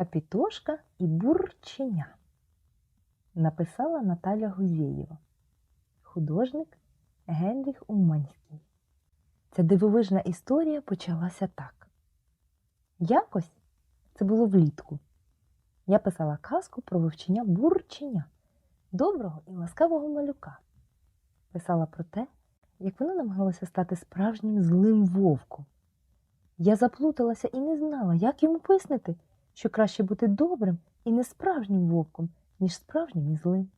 Капітошка і бурченя. Написала Наталя Гузєєва. Художник Генріх Уманський. Ця дивовижна історія почалася так. Якось це було влітку. Я писала казку про вивчення бурченя, доброго і ласкавого малюка. Писала про те, як воно намагалося стати справжнім злим вовком. Я заплуталася і не знала, як йому пояснити, що краще бути добрим і не справжнім вовком, ніж справжнім і злим.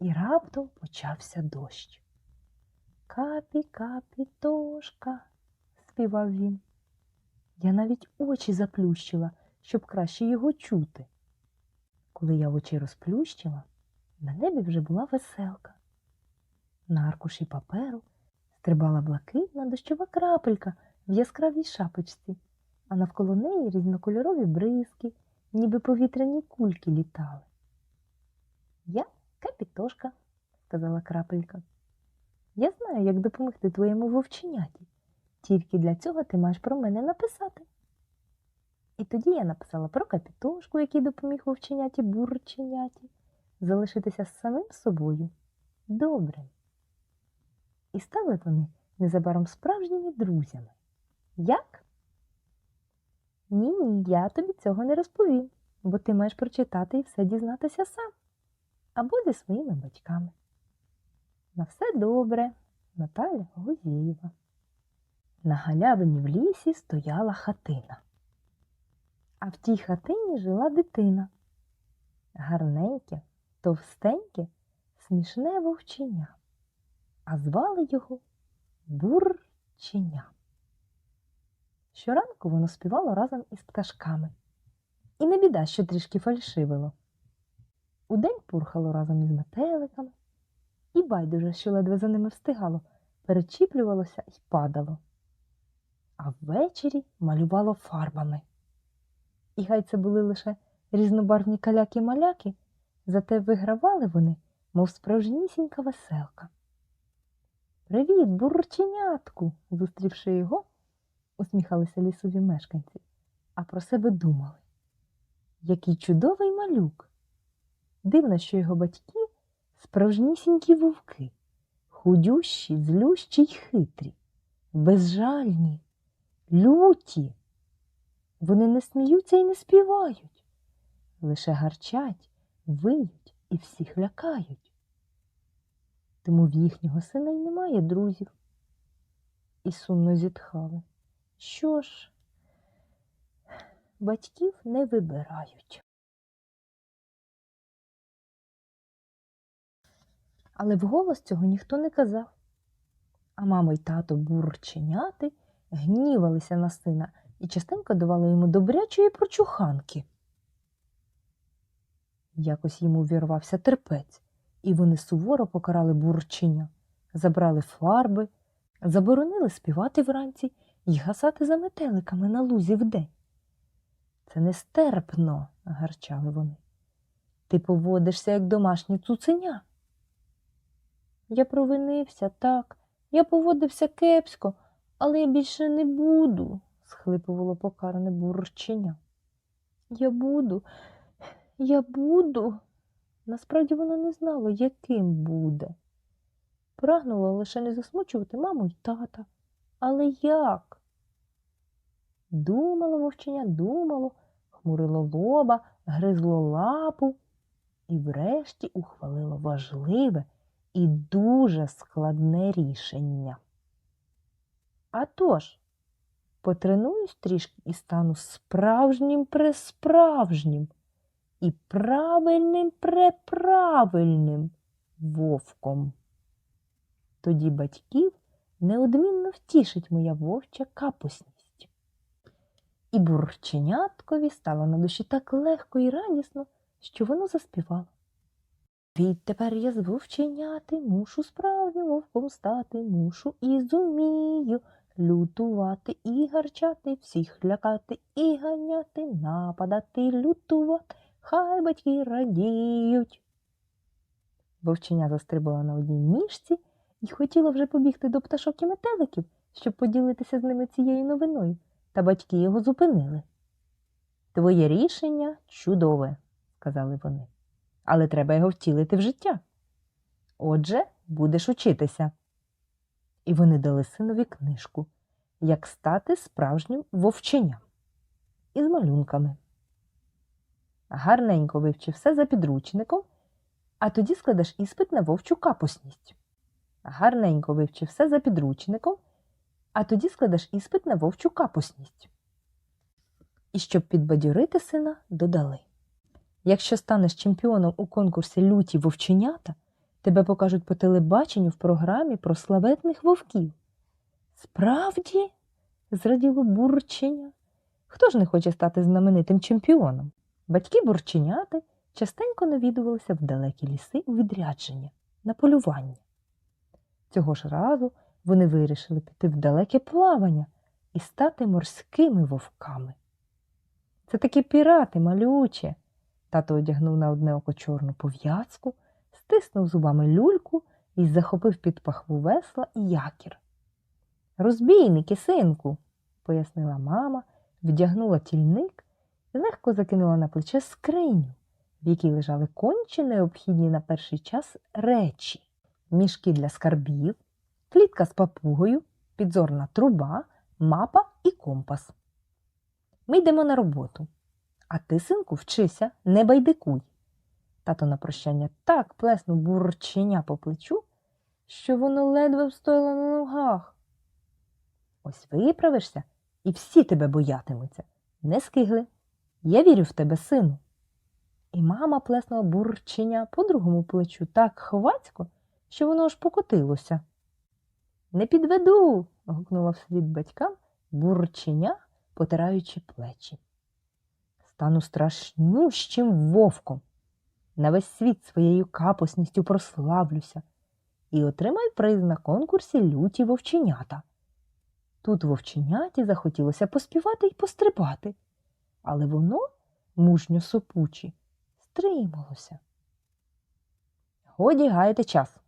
І раптом почався дощ. Капі, капі, тошка, співав він. Я навіть очі заплющила, щоб краще його чути. Коли я очі розплющила, на небі вже була веселка. На аркуші паперу стрибала блакитна дощова крапелька в яскравій шапочці, а навколо неї різнокольорові бризки, ніби повітряні кульки літали. Я капітошка, сказала крапелька. Я знаю, як допомогти твоєму вовченяті. Тільки для цього ти маєш про мене написати. І тоді я написала про капітошку, який допоміг вовченяті бурченяті, залишитися самим собою добрим. І стали вони незабаром справжніми друзями. Як? Ні, ні, я тобі цього не розповім, бо ти маєш прочитати і все дізнатися сам або зі своїми батьками. На все добре, Наталя Гузєєва. На галявині в лісі стояла хатина. А в тій хатині жила дитина. Гарненьке, товстеньке, смішне вовченя, а звали його Бурченя. Щоранку воно співало разом із пташками. І не біда, що трішки фальшивило. Удень пурхало разом із метеликами, і байдуже, що ледве за ними встигало, перечіплювалося і падало. А ввечері малювало фарбами. І хай це були лише різнобарвні каляки-маляки, зате вигравали вони, мов справжнісінька веселка. Привіт, бурченятку! зустрівши його, усміхалися лісові мешканці, а про себе думали. Який чудовий малюк! Дивно, що його батьки справжнісінькі вовки, худющі, злющі й хитрі, безжальні, люті. Вони не сміються і не співають, лише гарчать, виють і всіх лякають. Тому в їхнього сина й немає друзів. І сумно зітхали. Що ж, батьків не вибирають. Але вголос цього ніхто не казав. А мама й тато бурченяти гнівалися на сина і частенько давали йому добрячої прочуханки. Якось йому вірвався терпець, і вони суворо покарали бурченя, забрали фарби, заборонили співати вранці і гасати за метеликами на лузі вдень. Це нестерпно, гарчали вони. Ти поводишся, як домашнє цуценя. Я провинився так, я поводився кепсько, але я більше не буду, схлипувало покаране бурченя. Я буду, я буду. Насправді вона не знала, яким буде. Прагнула лише не засмучувати маму й тата. Але як? Думало вовченя, думало, хмурило лоба, гризло лапу і врешті ухвалило важливе і дуже складне рішення. А тож, потренуюсь трішки і стану справжнім пресправжнім і правильним преправильним вовком. Тоді батьків неодмінно втішить моя вовча капусність. І бурченяткові стало на душі так легко і радісно, що воно заспівало. Відтепер я з вовченяти мушу справжнім вовком стати, мушу і зумію лютувати і гарчати, всіх лякати і ганяти, нападати, лютувати, хай батьки радіють. Вовченя застрибала на одній ніжці і хотіла вже побігти до пташок і метеликів, щоб поділитися з ними цією новиною, та батьки його зупинили. Твоє рішення чудове, сказали вони, але треба його втілити в життя. Отже, будеш учитися. І вони дали синові книжку, як стати справжнім вовченням із малюнками. Гарненько вивчи все за підручником, а тоді складеш іспит на вовчу капусність. Гарненько вивчи все за підручником, а тоді складеш іспит на вовчу капусність. І щоб підбадьорити сина, додали Якщо станеш чемпіоном у конкурсі люті вовченята, тебе покажуть по телебаченню в програмі про славетних вовків. Справді, зраділо бурченя. Хто ж не хоче стати знаменитим чемпіоном? Батьки бурченяти частенько навідувалися в далекі ліси у відрядження на полювання. Цього ж разу вони вирішили піти в далеке плавання і стати морськими вовками. Це такі пірати, малюче. Тато одягнув на одне око чорну пов'язку, стиснув зубами люльку і захопив під пахву весла і якір. Розбійники, синку, пояснила мама, вдягнула тільник і легко закинула на плече скриню, в якій лежали конче необхідні на перший час речі, мішки для скарбів, клітка з папугою, підзорна труба, мапа і компас. Ми йдемо на роботу. А ти, синку, вчися, не байдикуй. Тато на прощання так плеснув бурченя по плечу, що воно ледве встояло на ногах. Ось виправишся, і всі тебе боятимуться. Не скигли. Я вірю в тебе, сину. І мама плеснула бурченя по другому плечу так хвацько, що воно аж покотилося. Не підведу. гукнула вслід батькам бурченя, потираючи плечі. Стану страшнющим вовком. На весь світ своєю капосністю прославлюся і отримай приз на конкурсі люті вовченята. Тут вовченяті захотілося поспівати й пострибати, але воно, мужньо сопучі, стрималося. Годі гаяти час,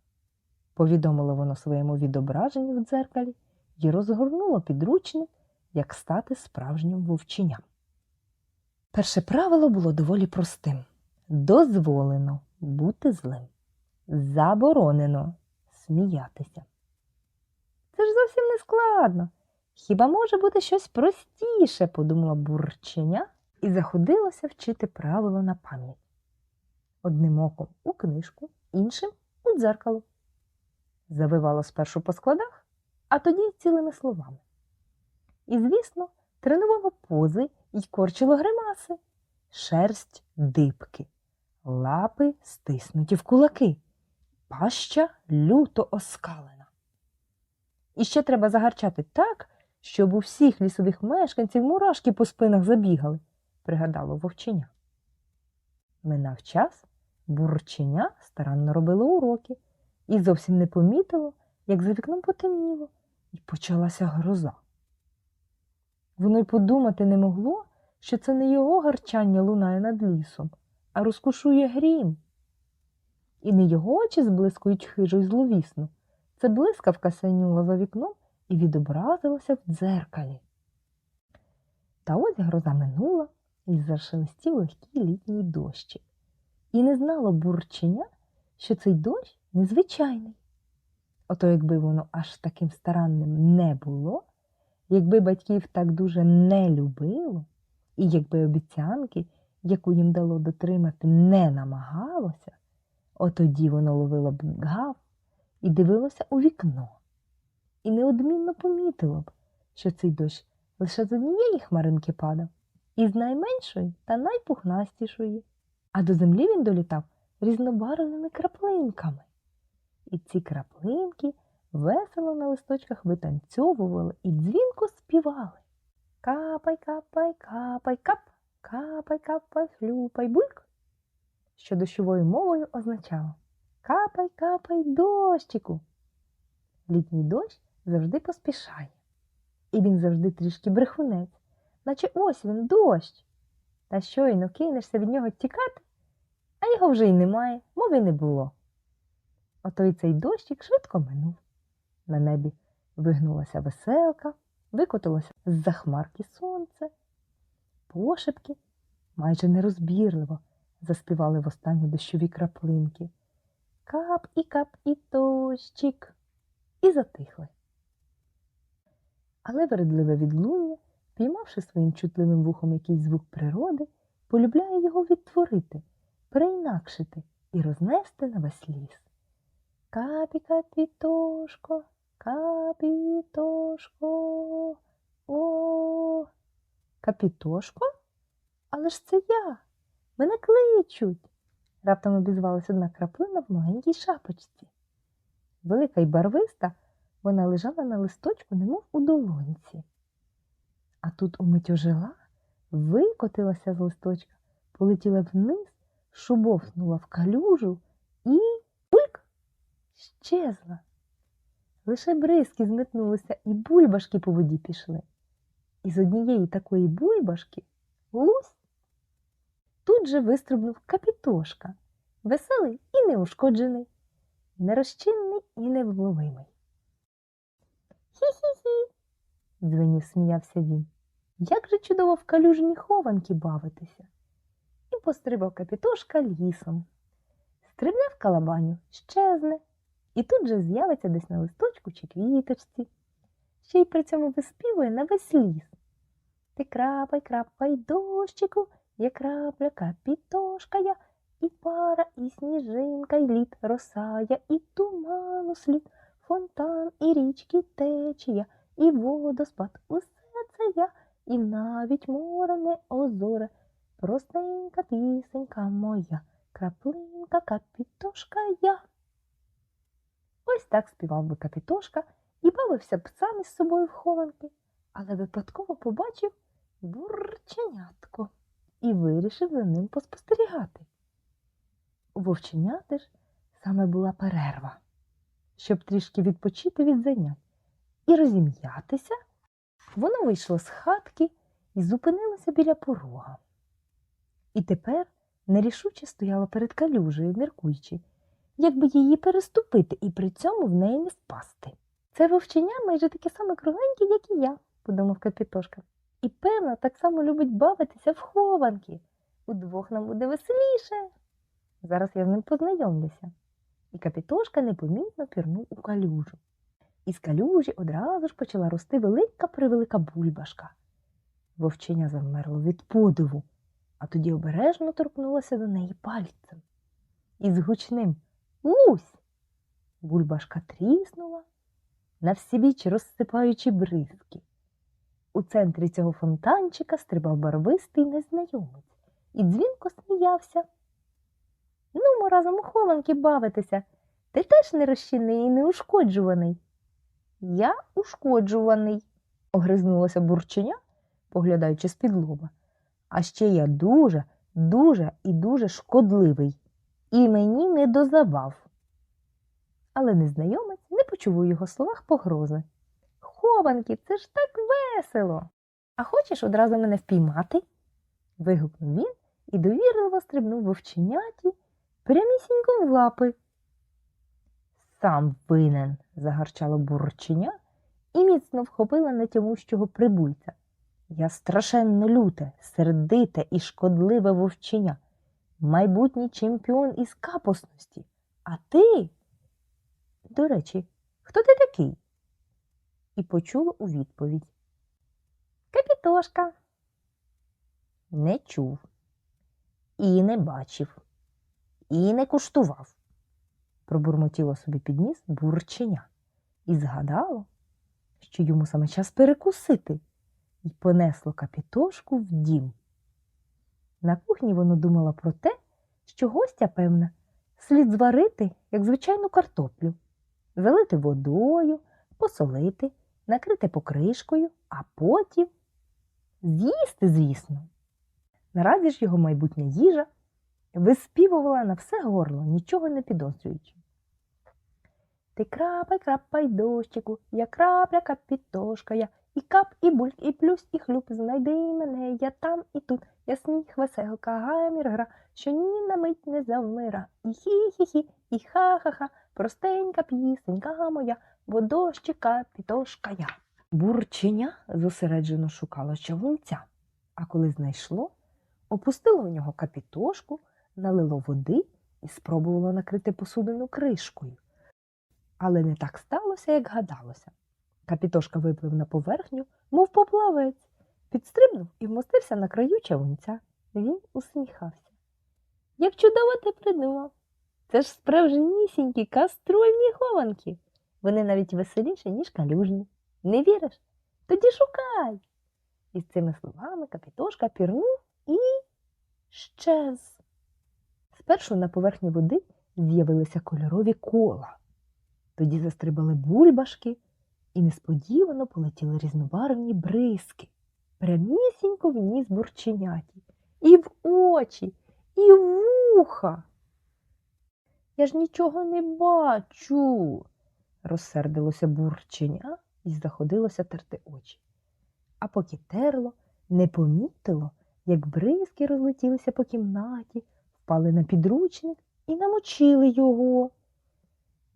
повідомило воно своєму відображенню в дзеркалі і розгорнуло підручник, як стати справжнім вовченням. Перше правило було доволі простим дозволено бути злим, заборонено сміятися. Це ж зовсім не складно. Хіба може бути щось простіше, подумала бурченя і заходилася вчити правило на пам'ять. Одним оком у книжку, іншим у дзеркало. Завивало спершу по складах, а тоді цілими словами. І, звісно, тренувало пози й корчило гримаси, шерсть дибки, лапи стиснуті в кулаки, паща люто оскалена. І ще треба загарчати так, щоб у всіх лісових мешканців мурашки по спинах забігали, пригадало вовченя. Минав час, бурченя старанно робило уроки і зовсім не помітило, як за вікном потемніло, і почалася гроза. Воно й подумати не могло, що це не його гарчання лунає над лісом, а розкушує грім. І не його очі зблискують хижо й зловісно. Це блискавка сяйнула за вікном і відобразилася в дзеркалі. Та ось гроза минула і зашелестів легкий літній дощик. І не знало бурченя, що цей дощ незвичайний. Ото якби воно аж таким старанним не було, якби батьків так дуже не любило, і якби обіцянки, яку їм дало дотримати, не намагалося, отоді воно ловило б гав і дивилося у вікно. І неодмінно помітило б, що цей дощ лише з однієї хмаринки падав, із найменшої та найпухнастішої, а до землі він долітав різнобарвними краплинками. І ці краплинки весело на листочках витанцьовували і дзвінко співали. Капай, капай, капай, кап, капай, капай, хлюпай, бульк, що дощовою мовою означало Капай, капай, дощику. Літній дощ завжди поспішає. І він завжди трішки брехунець, наче ось він дощ. Та щойно кинешся від нього тікати, а його вже й немає, мови не було. Ото й цей дощик швидко минув. На небі вигнулася веселка, викотилося з-за хмарки сонце. Пошепки майже нерозбірливо заспівали востаннє дощові краплинки. Кап і кап і дощик. І затихли. Але вередливе відлуння, піймавши своїм чутливим вухом якийсь звук природи, полюбляє його відтворити, переінакшити і рознести на весь ліс. Капі капітошко, капітошко, о. Капітошко? Але ж це я. Мене кличуть. Раптом обізвалась одна краплина в маленькій шапочці. Велика й барвиста, вона лежала на листочку, немов у долонці. А тут умить ожила, викотилася з листочка, полетіла вниз, шубовснула в калюжу і щезла. Лише бризки зметнулися, і бульбашки по воді пішли. І з однієї такої бульбашки лусь тут же вистрибнув капітошка, веселий і неушкоджений, нерозчинний і невловимий. Хі-хі-хі, дзвенів сміявся він. Як же чудово в калюжні хованки бавитися. І пострибав капітошка лісом. Стрибне в калабаню, щезне, і тут же з'явиться десь на листочку чи квіточці. Ще й при цьому виспівує на весь ліс. Ти крапай, крапай дощику, я крапля капітошка я, і пара, і сніжинка, і лід росая, і туману слід, фонтан, і річки течія, і водоспад, усе це я, і навіть море не озоре, простенька пісенька моя, краплинка капітошка я. Ось так співав би капітошка і бавився б сам із собою в хованки, але випадково побачив бурченятко і вирішив за ним поспостерігати. У вовченяти ж саме була перерва, щоб трішки відпочити від занять і розім'ятися, воно вийшло з хатки і зупинилося біля порога. І тепер нерішуче стояла перед калюжею, міркуючи, як би її переступити і при цьому в неї не впасти. Це вовченя майже таке саме кругленьке, як і я, подумав капітошка. І, певно, так само любить бавитися в хованки. Удвох нам буде веселіше. Зараз я з ним познайомлюся. І капітошка непомітно пірнув у калюжу. Із калюжі одразу ж почала рости велика превелика бульбашка. Вовченя завмерло від подиву, а тоді обережно торкнулося до неї пальцем. І з гучним Лусь! Бульбашка тріснула, на всібіч розсипаючи бризки. У центрі цього фонтанчика стрибав барвистий незнайомець і дзвінко сміявся. Нумо разом у хованки бавитися. Ти теж не розчинний і неушкоджуваний. Я ушкоджуваний, огризнулося бурченя, поглядаючи з-під лоба. А ще я дуже, дуже і дуже шкодливий, і мені не дозавав. Але незнайомець не почув у його словах погрози. Хованки, це ж так весело. А хочеш одразу мене впіймати? вигукнув він і довірливо стрибнув вовченяті прямісінько в лапи. Сам винен, загарчало бурченя і міцно вхопила нетямущого прибульця. Я страшенно люте, сердите і шкодливе вовченя, майбутній чемпіон із капосності. А ти? До речі, хто ти такий? І почула у відповідь. Капітошка. Не чув, і не бачив, і не куштував. Пробурмотіло собі під ніс бурченя і згадало, що йому саме час перекусити, і понесло капітошку в дім. На кухні воно думала про те, що гостя, певна, слід зварити, як звичайну картоплю, залити водою, посолити, накрити покришкою, а потім з'їсти, звісно. Наразі ж його майбутня їжа виспівувала на все горло, нічого не підозрюючи. Ти крапай, крапай дощику, я крапля капітошка я, і кап, і бульк, і плюс, і хлюп, знайди мене, я там і тут, я сміх, веселка, гамір, гра, що ні на мить не завмира. І хі-хі-хі, і ха-ха-ха, простенька пісенька моя, бо дощика пітошка я. Бурченя зосереджено шукало чавунця, а коли знайшло, опустило в нього капітошку, налило води і спробувало накрити посудину кришкою. Але не так сталося, як гадалося. Капітошка виплив на поверхню, мов поплавець, підстрибнув і вмостився на краю чавунця. Він усміхався. Як чудово ти придумав! Це ж справжнісінькі каструльні хованки. Вони навіть веселіші, ніж калюжні. Не віриш? Тоді шукай. І з цими словами капітошка пірнув і щез. Спершу на поверхні води з'явилися кольорові кола. Тоді застрибали бульбашки і несподівано полетіли різнобарвні бризки, прямісінько в ніс бурченяті, і в очі, і в вуха. Я ж нічого не бачу, розсердилося бурченя і заходилося терти очі. А поки терло, не помітило, як бризки розлетілися по кімнаті, впали на підручник і намочили його.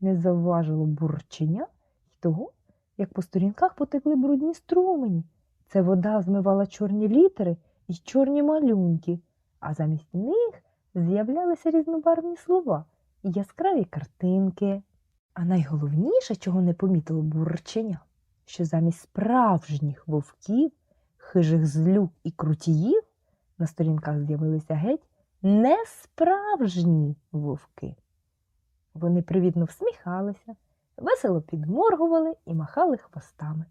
Не заважило бурченя й того, як по сторінках потекли брудні струмені. Це вода змивала чорні літери і чорні малюнки, а замість них з'являлися різнобарвні слова і яскраві картинки. А найголовніше, чого не помітило бурченя, що замість справжніх вовків, хижих злюк і крутіїв на сторінках з'явилися геть несправжні вовки. Вони привітно всміхалися, весело підморгували і махали хвостами.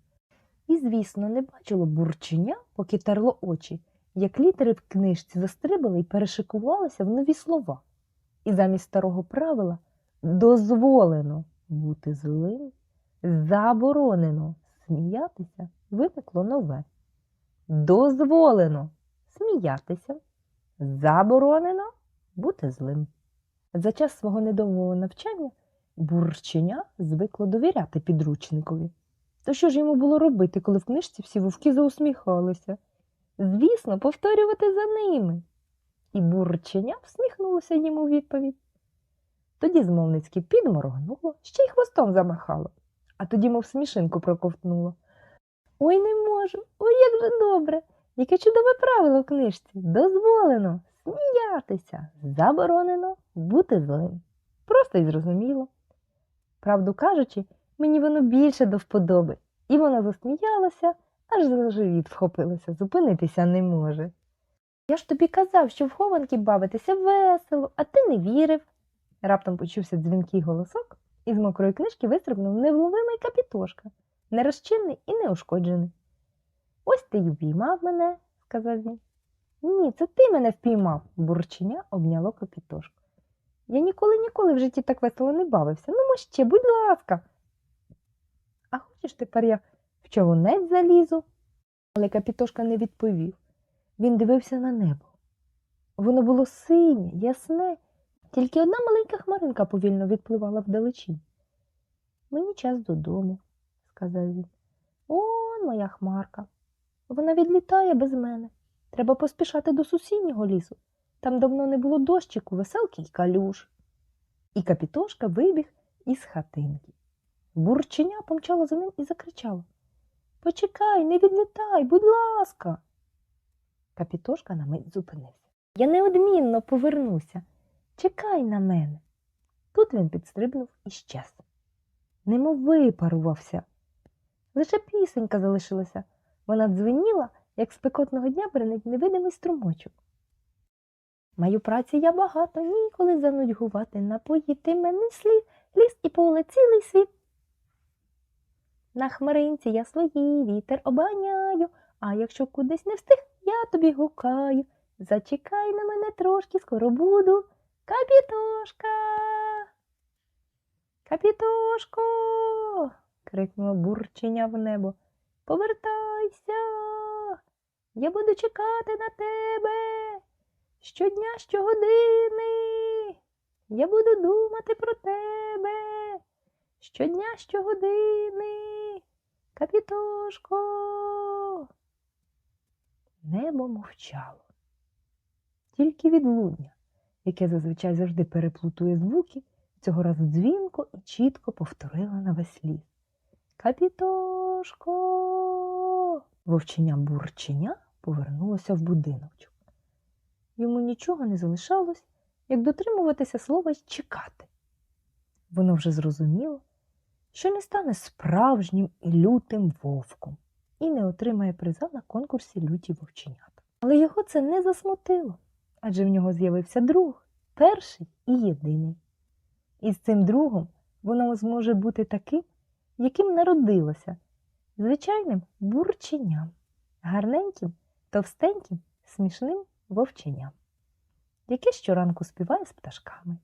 І, звісно, не бачило бурченя, поки терло очі, як літери в книжці застрибали і перешикувалися в нові слова. І замість старого правила дозволено бути злим, заборонено сміятися, виникло нове. Дозволено сміятися, заборонено бути злим. За час свого недовгого навчання бурченя звикло довіряти підручникові. То що ж йому було робити, коли в книжці всі вовки заусміхалися? Звісно, повторювати за ними. І бурченя всміхнулося йому у відповідь. Тоді змовницьки підморгнуло, ще й хвостом замахало, а тоді, мов смішинку, проковтнуло. Ой, не можу, ой, як же добре! Яке чудове правило в книжці. Дозволено сміятися, заборонено бути злим. Просто й зрозуміло. Правду кажучи, мені воно більше до вподоби, і вона засміялася, аж за живіт вхопилася, зупинитися не може. Я ж тобі казав, що в хованки бавитися весело, а ти не вірив. Раптом почувся дзвінкий голосок, і з мокрої книжки вистрибнув невловимий капітошка, нерозчинний і неушкоджений. Ось ти й упіймав мене, сказав він. Ні, це ти мене впіймав, бурченя обняло капітошку. Я ніколи ніколи в житті так весело не бавився. Ну, ще, будь ласка. А хочеш тепер я в човунець залізу? Але капітошка не відповів. Він дивився на небо. Воно було синє, ясне, тільки одна маленька хмаринка повільно відпливала вдалечінь. Мені час додому, сказав він. Он моя хмарка. Вона відлітає без мене. Треба поспішати до сусіднього лісу. Там давно не було дощику, веселки й калюж. І капітошка вибіг із хатинки. Бурченя помчало за ним і закричало Почекай, не відлітай, будь ласка. Капітошка на мить зупинився. Я неодмінно повернуся. Чекай на мене. Тут він підстрибнув і щез. Немов випарувався. Лише пісенька залишилася. Вона дзвеніла, як спекотного дня бренить невидимий струмочок. Маю праці я багато, ніколи занудьгувати, напоїти мене слід, ліс і поле цілий світ. На хмаринці я свої вітер обганяю, а якщо кудись не встиг, я тобі гукаю. Зачекай на мене трошки, скоро буду. Капітошка. Капітошко. крикнуло бурченя в небо. Повертайся. Я буду чекати на тебе. Щодня, щогодини. Я буду думати про тебе. Щодня, щогодини. Капітошко. Небо мовчало. Тільки відлуння, яке зазвичай завжди переплутує звуки, цього разу дзвінко і чітко повторила на весь ліс. Капітошко. Вовченя бурченя повернулося в будиночок. йому нічого не залишалось, як дотримуватися слова й чекати. Воно вже зрозуміло, що не стане справжнім і лютим вовком і не отримає приза на конкурсі люті вовченята. Але його це не засмутило, адже в нього з'явився друг, перший і єдиний. І з цим другом воно зможе бути таким, яким народилося, звичайним бурченням, гарненьким, товстеньким, смішним вовченням, яке щоранку співає з пташками,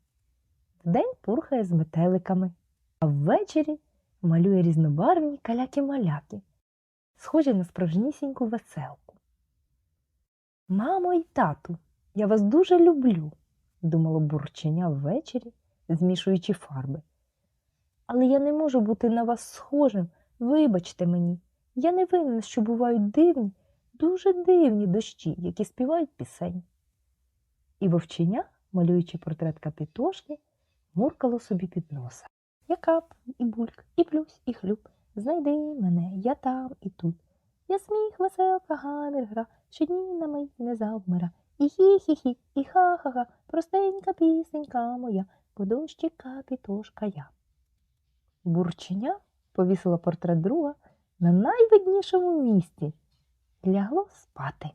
вдень пурхає з метеликами, а ввечері малює різнобарвні каляки-маляки, схожі на справжнісіньку веселку. Мамо й тату, я вас дуже люблю, думало бурченя ввечері, змішуючи фарби. Але я не можу бути на вас схожим. Вибачте мені, я не винен, що бувають дивні, дуже дивні дощі, які співають пісень. І вовченя, малюючи портрет капітошки, муркало собі під носа. Я кап, і бульк, і плюсь, і хлюб. Знайди мене, я там і тут. Я сміх, веселка, гамір, гра, щодні на мить не завмира. І хі-хі-хі, і ха-ха-ха, простенька пісенька моя, по дощі капітошка я. Бурченя повісила портрет друга на найвиднішому місці лягло спати.